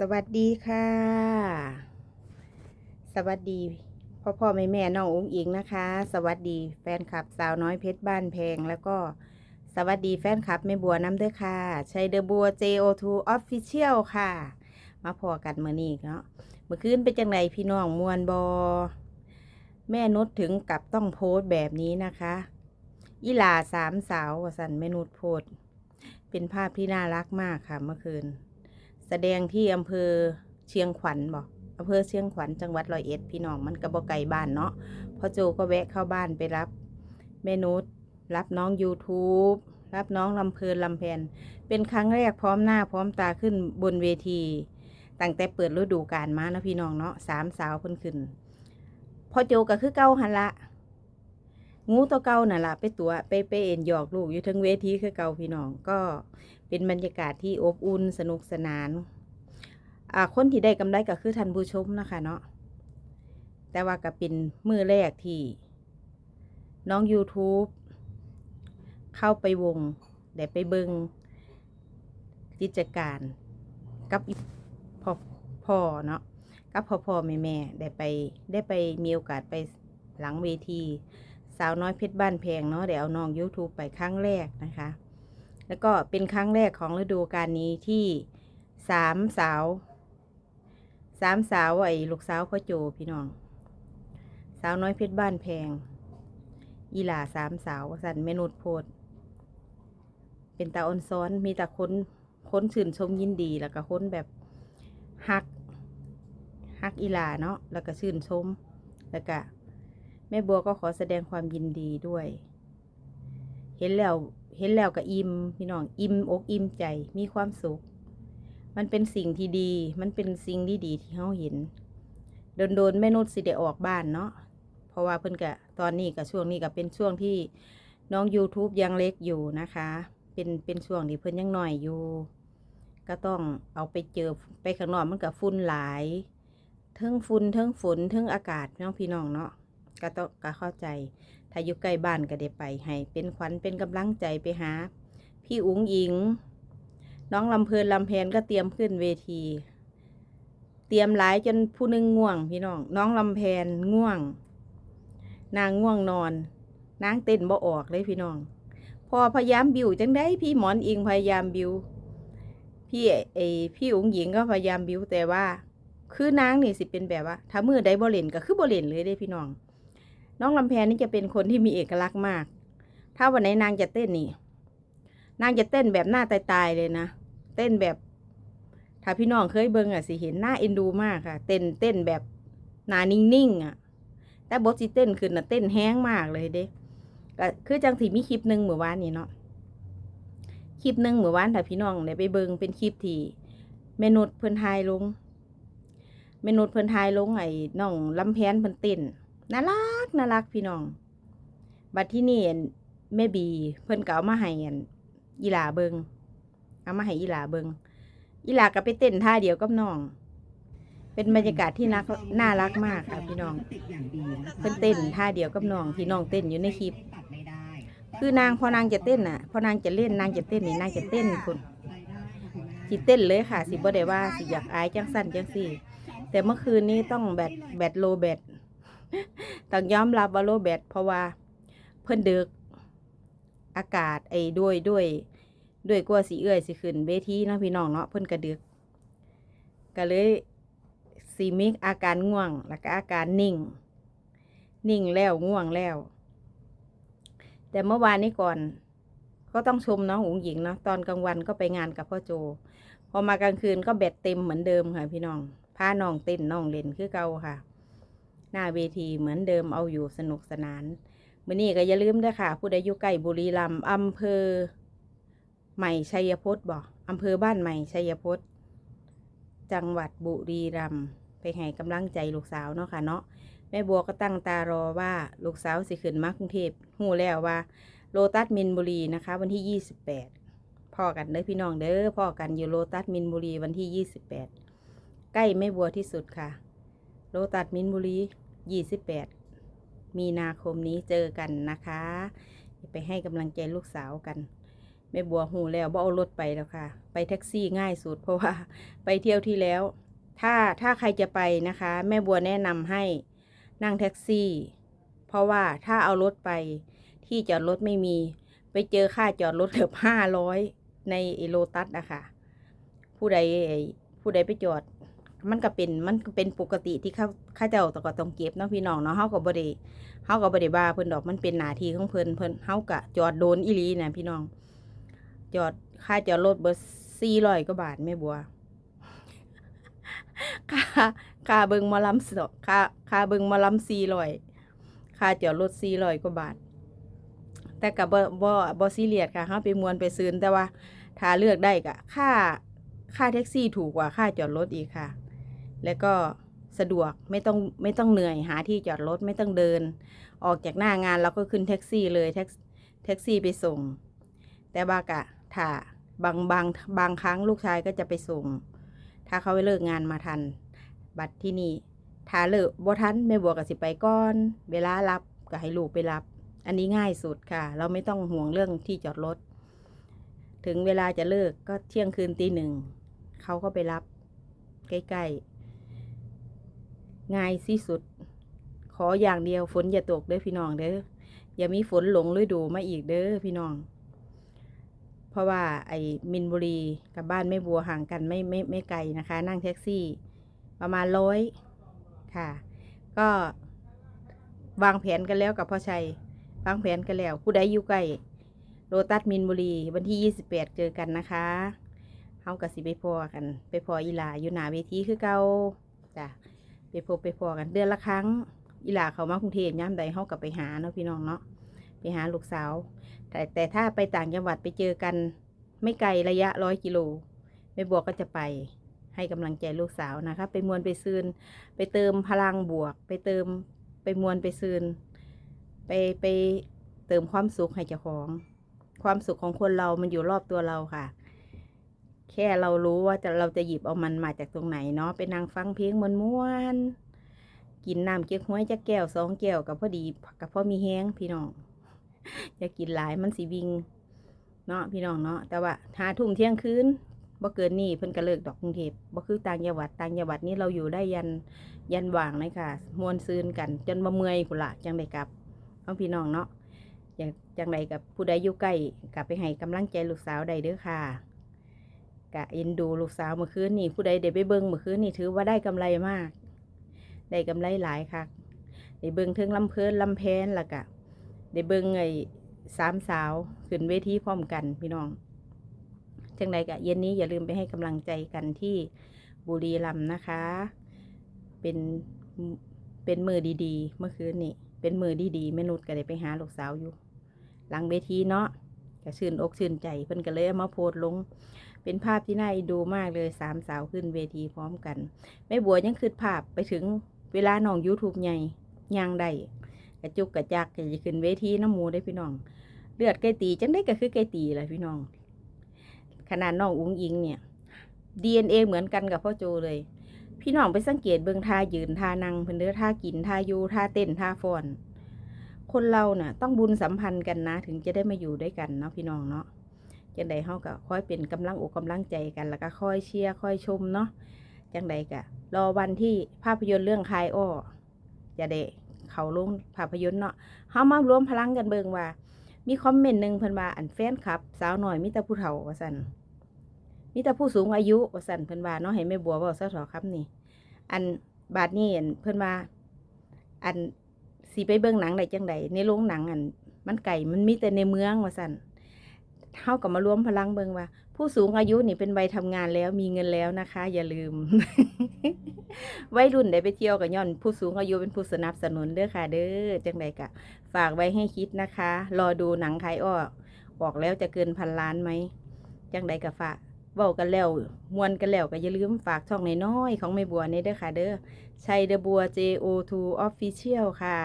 สวัสดีค่ะ สวัสดีพ่อพ่อแม่แม่น้องอุ้งอิงนะคะ สวัสดีแฟนคลับสาวน้อยเพชรบ้านแพงแล้วก็สวัสดีแฟนคลับแม่บัวน้ำเด้อค่ะชัยเดอบัว JO2 Official ค่ะ มาพอกันเมื่อนี้เนาะเมื่อคืนเป็นจังไรพี่น้องมวนบอ แม่นุชถึงกับต้องโพสต์แบบนี้นะคะอีหลาสามสาววสันแม่นุชโพสต์เป็นภาพที่น่ารักมากค่ะเมื่อคืน แสดงที่อำเภอเชียงขวัญบอกอำเภอเชียงขวัญจังหวัดร้อยเอ็ดพี่น้องมันก็บ่ไกลบ้านเนาะพ่อโจก็แวะเข้าบ้านไปรับแม่นุชรับน้อง YouTube รับน้องลำเพลินลำแพนเป็นครั้งแรกพร้อมหน้าพร้อมตาขึ้นบนเวที ตั้งแต่เปิดฤดูกาลมานะพี่น้องเนาะสามสาวเพิ่นขึ้นพ่อโจก็คือเก้าหันละ งูตัวเก่าน่ะละไปตัวไปไปเอ็นหยอกลูกอยู่ทั้งเวทีคือเก่าพี่น้องก็เป็นบรรยากาศที่อบอุ่นสนุกสนานอ่าคนที่ได้กำไรก็คือท่านผู้ชมนะคะเนาะแต่ว่าก็เป็นมือแรกที่ น้อง YouTube เข้าไปวงได้ไปเบิงกิจการกับพ่อพ่อเนาะกับพ่อพ่อแม่แม่ได้ไปได้ไปมีโอกาสไปหลังเวที สาวน้อยเพชรบ้านแพงเนาะเดี๋ยวเอาน้อง YouTube ไปครั้งแรกนะคะ แล้วก็เป็นครั้งแรกของฤดูกาลนี้ที่สามสาวสามสาวไอ้ลูกสาวพ่อโจพี่น้อง สาวน้อยเพชรบ้านแพง อีหล่าสามสาวสันเมนุดโพด เป็นตาออนซ้อนมีแต่ค้นค้นชื่นชมยินดีแล้วก็ค้นแบบฮักฮักอีหล่าเนาะแล้วก็ชื่นชมแล้วก็ แม่บัวก็ขอแสดงความยินดีด้วย เห็นแล้วเห็นแล้วก็อิ่มพี่น้องอิ่มอกอิ่มใจมีความสุข มันเป็นสิ่งที่ดี มันเป็นสิ่งที่ดีที่เขาเห็น โดนโดนแม่นุชสิได้ออกบ้านเนาะเพราะว่าเพิ่นกะตอนนี้กับช่วงนี้ก็เป็นช่วงที่น้อง YouTube ยังเล็กอยู่นะคะ เป็นเป็นช่วงที่เพิ่นยังหน่อยอยู่ ก็ต้องเอาไปเจอไปข้างนอกมันกับฝุ่นหลาย เทิงฝุ่นเทิงฝนเทิงอากาศน้องพี่น้องเนาะ ก็ต้องก็เข้าใจ ถ้าอยู่ใกล้บ้านก็ได้ไป ให้เป็นขวัญเป็นกำลังใจไปหา พี่อุ๋งอิง น้องลำเพลินลำแพนก็เตรียมขึ้นเวที เตรียมหลายจนผู้หนึงง่วง พี่น้อง น้องลำแพนง่วง นางง่วงนอน นางเต้นบ่ออกเลยพี่น้อง พอพยายามบิวจังได้พี่หมอนอิงพยายามบิวพี่ไอพี่อุ๋งหญิงก็พยายามบิวแต่ว่าคือนางนี่สิเป็นแบบว่า ถ้ามือได้บ่เล่นก็คือบ่เล่นเลยเด้พี่น้อง น้องลำแพนนี่จะเป็นคนที่มีเอกลักษณ์มาก ถ้าวันไหนนางจะเต้นนี่ นางจะเต้นแบบหน้าตายๆเลยนะ เต้นแบบ ถ้าพี่น้องเคยเบิ่งอะสิเห็นหน้าเอ็นดูมากค่ะ เต้นเต้นแบบหน้านิ่งๆอะ แต่บทสิเต้นขึ้นน่ะเต้นแห้งมากเลยเด้ก็คือจังสีมีคลิปหนึ่งเมื่อวานนี้เนาะ คลิปหนึ่งเมื่อวานถ้าพี่น้องได้ไปเบิ่งเป็นคลิปที่เมนุษเพิ่นทายลงเมนุษเพิ่นทายลงไอ้น้องลำแพนเพิ่นเต้น น่ารักน่ารักพี่น้อง บัดที่นี่อั่นแม่บี เพิ่นก็เอามาให้อั่นอีหลาเบิงเอามาให้อีหลาเบิงอีหลาก็ไปเต้นท่าเดียวกับน้อง เป็นบรรยากาศที่นักน่ารักมากค่ะพี่น้อง เพิ่นเต้นท่าเดียวกับน้องที่น้องเต้นอยู่ในคลิป คือนางพอนางจะเต้นน่ะ พอนางจะเล่นนางจะเต้นนี่นางจะเต้นคนสิเต้นเลยค่ะ สิบ่ได้ว่าสิอยากอายจังสั้นจังสี่ แต่เมื่อคืนนี้ต้องแบตแบตโลแบต ต้องยอมรับว่าโลแบตเพราะว่าเพิ่นดึกอากาศไอ้ด้วยด้วยด้วยกลัวสีเอื้อยสิขึ้นเวทีเนาะพี่น้องเนาะเพิ่นกระดึกก็เลยสีมิกอาการง่วง แล้วก็อาการนิ่ง นิ่งแล้วง่วงแล้ว แต่เมื่อวานนี้ก่อน ก็ต้องชมน้องอุ๋งหญิงเนาะตอนกลางวันก็ไปงานกับพ่อโจ พอมากลางคืนก็แบตเต็มเหมือนเดิมค่ะพี่น้องพาน้องเต้นน้องเล่นคือเก่าค่ะ น้าเวทีเหมือนเดิมเอาอยู่สนุกสนานมื่อนี้ก็อย่าลืมด้อค่ะ ผู้ใดอยู่ใกล้บุรีรัมย์อำเภอ ใหม่ชัยพจน์บอกอำเภอบ้านใหม่ชัยพจน์จังหวัดบุรีรัมย์ไปให้กำลังใจลูกสาวเนาะค่ะเนาะแม่บัวก็ตั้งตารอว่าลูกสาวสิขึ้นมากรุงเทพหูแล้วว่า โลตัสมินบุรีนะคะ วันที่ยี่สิบแปดพ่อกันเด้อพี่น้องเด้อพ่อกันอยู่โลตัสมินบุรีวันที่ยี่สิบแปดใกล้แม่บัวที่สุดค่ะ โลตัสมินบุรี ยี่สิบแปดมีนาคมนี้เจอกันนะคะ ไปให้กำลังใจลูกสาวกันแม่บัวหูแล้วบ่เอารถไปแล้วค่ะ ไปแท็กซี่ง่ายสุดเพราะว่าไปเที่ยวที่แล้ว ถ้าถ้าใครจะไปนะคะ แม่บัวแนะนำให้นั่งแท็กซี่ เพราะว่าถ้าเอารถไปที่จอดรถไม่มี ไปเจอค่าจอดรถเกือบห้าร้อยในไอ้โลตัสนะคะผู้ใดผู้ใดไปจอด มันก็เป็นมันก็เป็นปกติที่เขาเข้าเจ้าตก็ต้องเก็บเนาะพี่น้องเนาะเฮาก็บ่ได้เฮาก็บ่ได้ว่าเพิ่นดอกมันเป็นหน้าที่ของเพิ่นเพิ่นเฮาก็จอดโดนอีหลีนะพี่น้อง จอดค่าจอดรถเบิด400กว่าบาทแม่บัวค่าค่าเบิงมอลำสดค่าค่าเบิงมอลำ400ค่าจอดรถ400กว่าบาท แต่ก็บ่บ่บ่ซีเรียสค่ะเฮาไปมวนไปซื้นแต่ว่าถ้าเลือกได้ก็ค่าค่าแท็กซี่ถูกกว่าค่าจอดรถอีกค่ะ แล้วก็สะดวกไม่ต้องไม่ต้องเหนื่อยหาที่จอดรถไม่ต้องเดิน ออกจากหน้างานเราก็ขึ้นแท็กซี่เลยแท็กแท็กซี่ไปส่ง แต่บากะถ้าบางบางบางครั้งลูกชายก็จะไปส่ง ถ้าเขาไปเลิกงานมาทัน บัตรที่นี่ถ้าเลิกบ่ทันแม่บวก็สิไปก่อน เวลารับก็ให้ลูกไปรับ อันนี้ง่ายสุดค่ะ เราไม่ต้องห่วงเรื่องที่จอดรถ ถึงเวลาจะเลิกก็เที่ยงคืนตีหนึ่งเขาก็ไปรับ ใกล้ๆ ง่ายที่สุด ขออย่างเดียวฝนอย่าตกเด้อพี่น้องเด้ออย่ามีฝนหลงฤดูมาอีกเด้อพี่น้อง เพราะว่าไอ้มินบุรีกับบ้านแม่บัวห่างกันไม่ไม่ไม่ไกลนะคะ นั่งแท็กซี่ ประมาณร้อยค่ะ ก็วางแผนกันแล้วกับพ่อชัยวางแผนกันแล้ว ผู้ใดอยู่ใกล้โรตัสมินบุรี วันที่ยี่สิบแปดเจอกันนะคะเฮากับสิไปพอกัน ไปพออีลาอยู่หนาเวทีคือเก่าจ้ะ ไปพบไปพอกันเดือนละครั้ง อีหลาเขามากรุงเทพย่ามใดเฮากับไปหาเนาะพี่น้องเนาะไปหาลูกสาว แต่แต่ถ้าไปต่างจังหวัดไปเจอกัน ไม่ไกลระยะร้อยกิโลแม่บวก็จะไปให้กำลังใจลูกสาวนะคะ ไปมวนไปซืนไปเติมพลังบวก ไปเติมไปมวนไปซืนไปไปเติมความสุขให้เจ้าของ ความสุขของคนเรามันอยู่รอบตัวเราค่ะ แค่เรารู้ว่าจะเราจะหยิบเอามันมาจากตรงไหนเนาะไปนั่งฟังเพลงมวนม้วนๆกินน้ำเก๊กฮวยจะแก้วสองแก้วกับพอดีกับพ่อมีแห้งพี่น้องจะกินหลายมันสีวิงเนาะพี่น้องเนาะแต่ว่าหาทุ่มเที่ยงคืนบ่เกินนี่เพิ่นก็เลิกดอกกรุงเทพบ่คือต่างจังหวัดต่างจังหวัดนี่เราอยู่ได้ยันยันว่างเลยค่ะมวนซืนกัน จนบ่เมื่อยพุ่นละจังได้กลับเอาพี่น้องเนาะอย่างจังใดกับผู้ใดอยู่ใกล้กลับไปให้กำลังใจลูกสาวได้เด้อค่ะ กะเอ็นดูลูกสาวเมื่อคืนนี่ผู้ใดได้ไปเบิ่งเมื่อคืนนี่ถือว่าได้กำไรมาก ได้กำไรหลายค่ะได้เบิ่งเทิงลำเพลินลำแพนและกะได้เบิ่งไอ้สามสาวขึ้นเวทีพร้อมกันพี่น้องจังใดกะเย็นนี้อย่าลืมไปให้กำลังใจกันที่บุรีรัมย์นะคะ เป็นเป็นมือดีๆ เมื่อคืนนี่เป็นมือดีๆแม่นุชก็ได้ไปหาลูกสาวอยู่ หลังเวทีเนาะก็ชื่นอกชื่นใจเพิ่นก็เลยเอามาโพสลง เป็นภาพที่น่าดูมากเลยสามสาวขึ้นเวทีพร้อมกันแม่บัวยังคืดภาพไปถึงเวลาน้องยูทูบใหญ่ย่างได้กระจุกกระจักก็จะขึ้นเวทีน้ำมูได้พี่น้อง เลือดไก่ตีจังได้ก็คือไก่ตีแหละพี่น้อง ขนาดน้องอุ้งอิงเนี่ย DNA เหมือนกันกับพ่อโจเลย พี่น้องไปสังเกตเบิ่งท่ายืนท่านั่งเพิ่นเด้อท่ากินท่ายูท่าเต้นท่าฟอน คนเราเนี่ยต้องบุญสัมพันธ์กันนะ ถึงจะได้มาอยู่ด้วยกันเนาะพี่น้องเนาะ จังใดเฮาก็ค่อยเป็นกำลังอกกำลังใจกันแล้วก็ค่อยเชียร์ค่อยชมเนาะจังใดก็รอวันที่ภาพยนตร์เรื่องคายอ้อจะได้เขาลงภาพยนตร์เนาะเฮามารวมพลังกันเบิ่งว่า มีคอมเมนต์หนึ่งเพิ่นว่าอันแฟนคลับ สาวหน่อยมีแต่ผู้เฒ่าว่าซั่นมีแต่ผู้สูงอายุว่าซั่นเพิ่นว่าเนาะให้แม่บัวเว้าซะเถอะครับนี่ อันบาดนี้อันเพิ่นว่าอันสิไปเบิ่งหนังได้จังใดในโรงหนังอันมันไก่มันมีแต่ในเมืองว่าซั่น เฮาก็มารวมพลังเบิงว่า ผู้สูงอายุนี่เป็นวัยทำงานแล้วมีเงินแล้วนะคะ อย่าลืม วัยรุ่นได้ไปเที่ยวกับย้อน ผู้สูงอายุเป็นผู้สนับสนุนเด้อค่ะ เด้อจังใดกะ ฝากไว้ให้คิดนะคะ รอดูหนังขายอ้อบอกแล้วจะเกินพันล้านไหมจังใดกะฝากเว้ากันแล้วมวนกันแล้วก็อย่าลืมฝากช่องน้อยๆของแม่บัวนี่เด้อค่ะ เด้อชัยเดอะบัว JO2 Official ค่ะ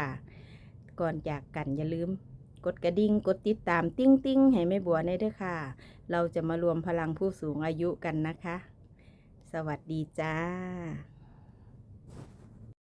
ก่อนจากกันอย่าลืม กดกระดิ่งกดติดตามติ้งติ้งให้แม่บัวในเด้อค่ะ เราจะมารวมพลังผู้สูงอายุกันนะคะ สวัสดีจ้า